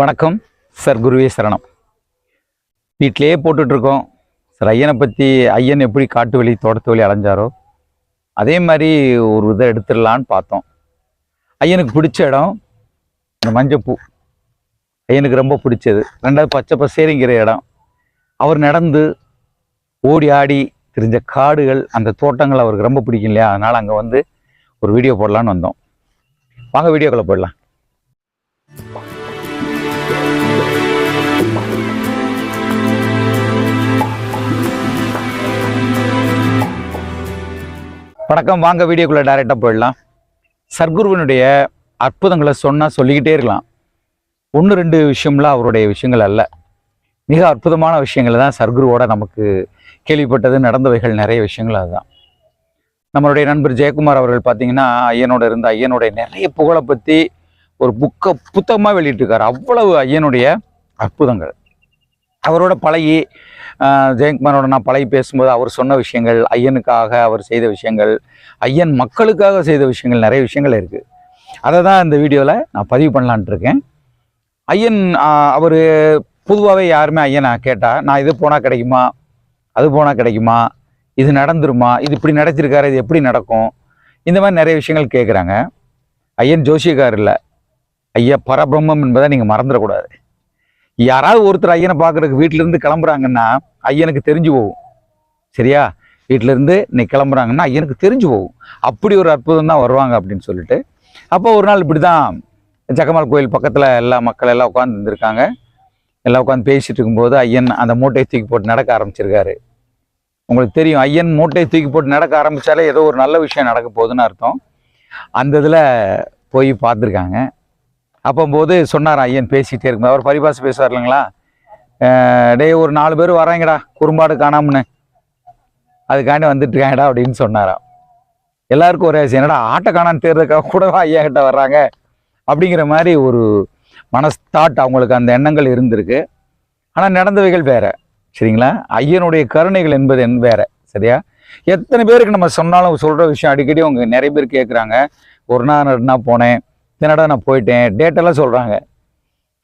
வணக்கம் சார் குருவே சரணம். வீட்டிலேயே போட்டுட்ருக்கோம். சார் ஐயனை பற்றி ஐயன் எப்படி காட்டு வழி தோட்டத்து வழி அலைஞ்சாரோ அதே மாதிரி ஒரு இதை எடுத்துடலான்னு பார்த்தோம். ஐயனுக்கு பிடிச்ச இடம் இந்த மஞ்சப்பூ. ஐயனுக்கு ரொம்ப பிடிச்சது. ரெண்டாவது பச்சை பசேரிங்கிற இடம். அவர் நடந்து ஓடி ஆடி தெரிஞ்ச காடுகள் அந்த தோட்டங்கள் அவருக்கு ரொம்ப பிடிக்கும் இல்லையா? அதனால் அங்கே வந்து ஒரு வீடியோ போடலான்னு வந்தோம். வாங்க வீடியோக்குள்ளே போடலாம் வணக்கம் வாங்க வீடியோக்குள்ளே டைரெக்டாக போயிடலாம். சர்க்குருவனுடைய அற்புதங்களை சொன்னால் சொல்லிக்கிட்டே இருக்கலாம். ஒன்று ரெண்டு விஷயம்லாம் அவருடைய விஷயங்கள் அல்ல. மிக அற்புதமான விஷயங்கள் தான் சர்க்குருவோட நமக்கு கேள்விப்பட்டது நடந்தவைகள் நிறைய விஷயங்கள் அதுதான். நம்மளுடைய நண்பர் ஜெயக்குமார் அவர்கள் பார்த்தீங்கன்னா ஐயனோட இருந்த ஐயனுடைய நிறைய புகழை பற்றி ஒரு புக்கை புத்தகமாக வெளியிட்டிருக்காரு. அவ்வளவு ஐயனுடைய அற்புதங்கள். அவரோட பழகி ஜெயக்குமாரோட நான் பழகி பேசும்போது அவர் சொன்ன விஷயங்கள் ஐயனுக்காக அவர் செய்த விஷயங்கள் ஐயன் மக்களுக்காக செய்த விஷயங்கள் நிறைய விஷயங்கள் இருக்குது அதை தான் இந்த வீடியோவில் நான் பதிவு பண்ணலான்ட்டு இருக்கேன். ஐயன் அவர் பொதுவாகவே யாருமே ஐயனை கேட்டால் நான் இது போனால் கிடைக்குமா? அது போனால் கிடைக்குமா? இது நடந்துருமா? இது இப்படி நடத்திருக்காரு இது எப்படி நடக்கும்? இந்த மாதிரி நிறைய விஷயங்கள் கேட்குறாங்க ஐயன் ஜோசியக்கார் இல்லை. ஐயா பரபிரம்மம் என்பதை நீங்கள் மறந்துடக்கூடாது. யாராவது ஒருத்தர் ஐயனை பார்க்குறதுக்கு வீட்டிலேருந்து கிளம்புறாங்கன்னா ஐயனுக்கு தெரிஞ்சு போகும். சரியா? வீட்டிலேருந்து இன்னைக்கு கிளம்புறாங்கன்னா ஐயனுக்கு தெரிஞ்சு போகும். அப்படி ஒரு அற்புதம் தான் வருவாங்க அப்படின்னு சொல்லிட்டு. அப்போ ஒரு நாள் இப்படி தான் ஜக்கமால் கோயில் பக்கத்தில் எல்லா மக்கள் எல்லாம் உட்காந்து இருந்திருக்காங்க. எல்லாம் உட்காந்து பேசிகிட்டு இருக்கும்போது ஐயன் அந்த மூட்டையை தூக்கி போட்டு நடக்க ஆரம்பிச்சிருக்காரு. உங்களுக்கு தெரியும் ஐயன் மூட்டையை தூக்கி போட்டு நடக்க ஆரம்பித்தாலே ஏதோ ஒரு நல்ல விஷயம் நடக்க போகுதுன்னு அர்த்தம். அந்த இதில் போய் பார்த்துருக்காங்க. அப்போம்போது சொன்னார் ஐயன் பேசிகிட்டே இருக்கும் அவர் பரிபாசை பேசுவார் இல்லைங்களா? டே டேய் ஒரு நாலு பேர் வராங்கடா குறும்பாடு காணாமன்னு அதுக்காண்டி வந்துட்டுருக்காங்கடா அப்படின்னு சொன்னாராம். எல்லாருக்கும் ஒரே ஆசை என்னடா ஆட்டை காணான்னு தேர்றதுக்காக கூடவா ஐயா கிட்ட வர்றாங்க? அப்படிங்கிற மாதிரி ஒரு மனஸ்தாட் அவங்களுக்கு அந்த எண்ணங்கள் இருந்திருக்கு. ஆனால் நடந்தவைகள் வேற சரிங்களா? ஐயனுடைய கருணைகள் என்பது என் வேற சரியா? எத்தனை பேருக்கு நம்ம சொன்னாலும் சொல்கிற விஷயம் அடிக்கடி அவங்க நிறைய பேர் கேட்குறாங்க ஒரு நாள் ரெண்டு நாள் போனேன். என்னடா நான் போயிட்டேன்? டேட்டெல்லாம் சொல்கிறாங்க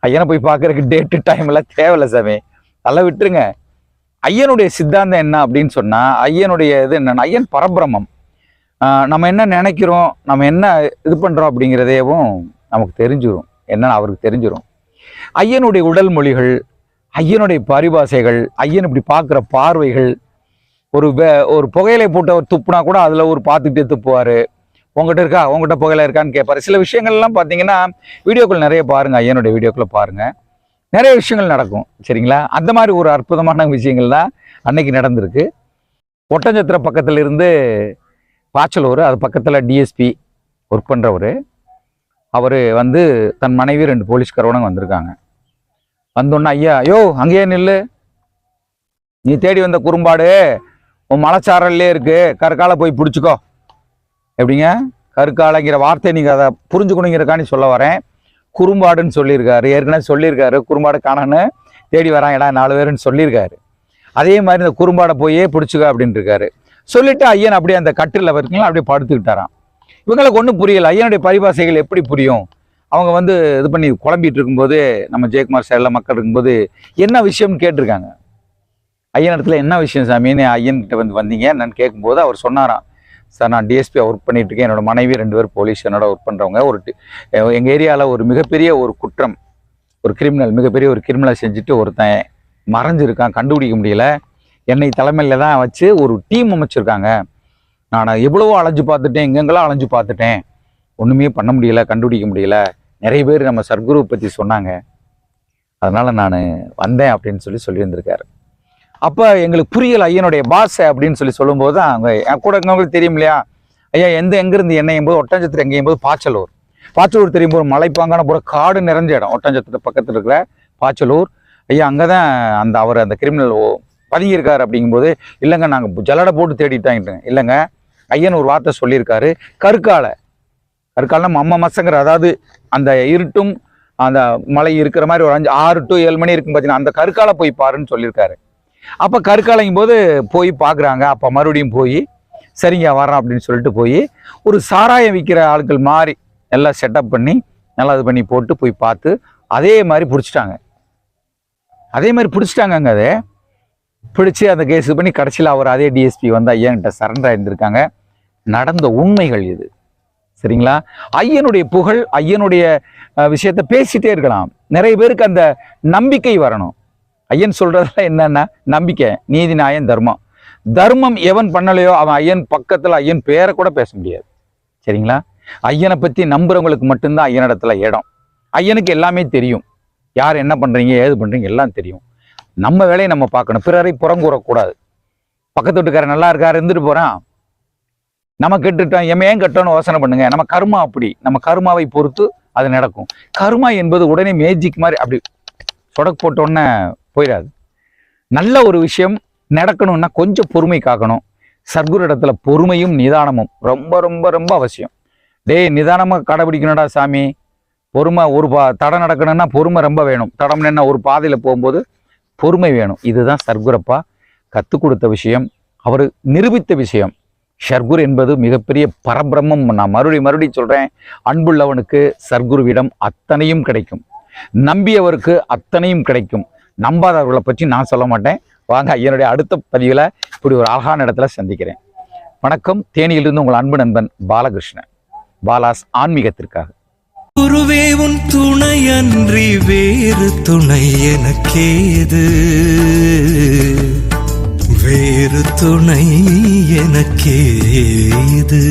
ஐயனை போய் பார்க்கறதுக்கு டேட்டு டைம் எல்லாம் தேவையில்ல சாமி. அதெல்லாம் விட்டுருங்க. ஐயனுடைய சித்தாந்தம் என்ன அப்படின்னு சொன்னால் ஐயனுடைய இது என்னென்னா ஐயன் பரபிரமம் நம்ம என்ன நினைக்கிறோம் நம்ம என்ன இது பண்ணுறோம் அப்படிங்கிறதேவும் நமக்கு தெரிஞ்சிடும் என்னன்னு அவருக்கு தெரிஞ்சிடும் ஐயனுடைய உடல் மொழிகள் ஐயனுடைய பரிபாசைகள் ஐயன் இப்படி பார்க்குற பார்வைகள் ஒரு ஒரு புகையிலை போட்டு அவர் துப்புனா கூட அதில் ஒரு பார்த்துட்டே துப்புவார். உங்ககிட்ட இருக்கா? உங்ககிட்ட புகையில இருக்கான்னு கேட்பாரு சில விஷயங்கள்லாம் பார்த்தீங்கன்னா வீடியோக்கள் நிறைய பாருங்க. ஐயனுடைய வீடியோக்களை பாருங்க. நிறைய விஷயங்கள் நடக்கும். சரிங்களா? அந்த மாதிரி ஒரு அற்புதமான விஷயங்கள் தான் அன்னைக்கு நடந்திருக்கு. ஒட்டஞ்சத்திர பக்கத்துல இருந்து பாச்சலூர் அது பக்கத்தில் டிஎஸ்பி ஒர்க் பண்ணுறவர் அவர் வந்து தன் மனைவி ரெண்டு போலீஸ்காரவனும் வந்திருக்காங்க. வந்தோன்னே ஐயா ஐயோ அங்கேயே நில்லு. நீ தேடி வந்த குறும்பாடு உன் மலைச்சாரல்லே இருக்கு. கற்கால போய் பிடிச்சிக்கோ. எப்படிங்க? கருக்காலைங்கிற வார்த்தை நீங்கள் அதை புரிஞ்சுக்கணுங்கிறக்காண்டி சொல்ல வரேன். குறும்பாடுன்னு சொல்லியிருக்காரு. ஏற்கனவே சொல்லியிருக்காரு. குறும்பாடு காணன்னு தேடி வராங்கடா நாலு பேருன்னு சொல்லியிருக்காரு. அதே மாதிரி இந்த குறும்பாடை போயே பிடிச்சிக்க அப்படின்ட்டு இருக்காரு சொல்லிட்டு ஐயன் அப்படியே அந்த கட்டில் வரைக்கும் அப்படியே படுத்துக்கிட்டாரான் இவங்களுக்கு ஒன்றும் புரியல. ஐயனுடைய பரிபாசைகள் எப்படி புரியும்? அவங்க வந்து இது பண்ணி குழம்பிட்டு இருக்கும்போது நம்ம ஜெயக்குமார் சேரில் மக்கள் இருக்கும்போது என்ன விஷயம்னு கேட்டிருக்காங்க? ஐயன் இடத்துல என்ன விஷயம் சாமின்னு ஐயன்கிட்ட வந்து வந்தீங்க? என்னன்னு கேட்கும்போது அவர் சொன்னாராம். சார் நான் டிஎஸ்பியாக ஒர்க் பண்ணிகிட்ருக்கேன் இருக்கேன். என்னோட மனைவி ரெண்டு பேர் போலீஸ் என்னோட ஒர்க் பண்ணுறவங்க ஒரு எங்கள் ஏரியாவில் ஒரு மிகப்பெரிய ஒரு குற்றம் ஒரு கிரிமினல் மிகப்பெரிய ஒரு கிரிமினலை செஞ்சுட்டு ஒருத்தன் மறைஞ்சிருக்கான். கண்டுபிடிக்க முடியல. என்னை தலைமையில் தான் வச்சு ஒரு டீம் அமைச்சிருக்காங்க. நான் எவ்வளவோ அலைஞ்சு பார்த்துட்டேன். எங்கெங்கெல்லாம் அலைஞ்சு பார்த்துட்டேன். ஒன்றுமே பண்ண முடியல கண்டுபிடிக்க முடியல. நிறைய பேர் நம்ம சர்க்குருவை பற்றி சொன்னாங்க. அதனால் நான் வந்தேன் அப்படின்னு சொல்லி சொல்லியிருந்திருக்காரு. அப்போ எங்களுக்கு புரியல ஐயனுடைய பாஷை அப்படின்னு சொல்லி சொல்லும்போது தான் அவங்க என் கூட இருக்கவங்களுக்கு தெரியும் இல்லையா? ஐயா எந்த எங்கேருந்து எண்ணெயும் போது ஒட்டஞ்சத்திரம் எங்கேயும் போது பாச்சலூர். பாச்சலூர் தெரியும் போது மலைப்பாங்கான பூரா காடு நிறைஞ்ச இடம். ஒட்டஞ்சத்திர பக்கத்தில் இருக்கிற பாச்சலூர். ஐயா அங்கே தான் அந்த அவர் அந்த கிரிமினல் பதுங்கியிருக்காரு அப்படிங்கும்போது இல்லைங்க நாங்கள் ஜல்லடை போட்டு தேடிட்டாங்க இல்லைங்க ஐயன் ஒரு வார்த்தை சொல்லியிருக்காரு. கருக்காலை. கற்காலம் மம்ம மசங்கிற அதாவது அந்த இருட்டும் அந்த மலை இருக்கிற மாதிரி ஒரு அஞ்சு ஆறு டு ஏழு மணி இருக்கும் பார்த்தீங்கன்னா அந்த கருக்காலை போய் பாருன்னு சொல்லியிருக்காரு. அப்போ கருக்காலையும் போது போய் பார்க்குறாங்க அப்போ மறுபடியும் போய் சரிங்க வரேன் அப்படின்னு சொல்லிட்டு போய் ஒரு சாராயம் விற்கிற ஆட்கள் மாதிரி நல்லா செட்டப் பண்ணி நல்லா இது பண்ணி போட்டு போய் பார்த்து அதே மாதிரி பிடிச்சிட்டாங்க. அதே மாதிரி பிடிச்சிட்டாங்கங்க அதை. பிடிச்சி அந்த கேஸ் பண்ணி கடைசியில் அவர் அதே டிஎஸ்பி வந்து ஐயன்கிட்ட சரண்டர் ஆகியிருந்திருக்காங்க நடந்த உண்மைகள் இது. சரிங்களா? ஐயனுடைய புகழ் ஐயனுடைய விஷயத்தை விஷயத்த பேசிட்டே இருக்கலாம். நிறைய பேருக்கு அந்த நம்பிக்கை வரணும். ஐயன் சொல்கிறதெல்லாம் என்னன்னா நம்பிக்கை நீதி நியாயம் தர்மம். தர்மம் எவன் பண்ணலையோ அவன் ஐயன் பக்கத்துல ஐயன் பேரை கூட பேச முடியாது. சரிங்களா? ஐயனை பத்தி நம்புறவங்களுக்கு மட்டும்தான் ஐயனிடத்துல இடம். ஐயனுக்கு எல்லாமே தெரியும். யார் என்ன பண்றீங்க ஏது பண்றீங்க எல்லாம் தெரியும். நம்ம வேலையை நம்ம பார்க்கணும். பிறரை புறங்கூறக்கூடாது பக்கத்து வீட்டுக்காரர் நல்லா இருக்காரு இருந்துட்டு போறான். நம்ம கெட்டுட்டோம் எம் ஏன் கட்டோன்னு யோசனை பண்ணுங்க. நம்ம கர்மா அப்படி. நம்ம கர்மாவை பொறுத்து அது நடக்கும். கர்மா என்பது உடனே மேஜிக் மாதிரி அப்படி சொடக்கு போட்டோன்னே போயிடாது நல்ல ஒரு விஷயம் நடக்கணும்னா கொஞ்சம் பொறுமை காக்கணும். சர்க்குரு இடத்துல பொறுமையும் நிதானமும் ரொம்ப ரொம்ப ரொம்ப அவசியம். டேய் நிதானமாக கடைபிடிக்கணும்டா சாமி. பொறுமை ஒரு பா தடம் நடக்கணும்னா பொறுமை ரொம்ப வேணும். தடம் என்ன ஒரு பாதையில் போகும்போது பொறுமை வேணும். இதுதான் சர்க்குரப்பா. கற்றுக் கொடுத்த விஷயம். அவர் நிரூபித்த விஷயம். சர்க்குரு என்பது மிகப்பெரிய பரபிரம்மம். நான் மறுபடியும் மறுபடியும் சொல்கிறேன் அன்புள்ளவனுக்கு சர்க்குருவிடம் அத்தனையும் கிடைக்கும். நம்பியவருக்கு அத்தனையும் கிடைக்கும். நம்பாதவர்களை பற்றி நான் சொல்ல மாட்டேன். வாங்க என்னுடைய அடுத்த பதிவில் இப்படி ஒரு அழகான இடத்துல சந்திக்கிறேன். வணக்கம். தேனியிலிருந்து உங்கள் அன்பு நண்பன் பாலகிருஷ்ணன். பாலாஸ் ஆன்மீகத்திற்காக. குருவே உன் துணையன்றி வேறு துணை எனக்கேது? வேறு துணை எனக்கேது?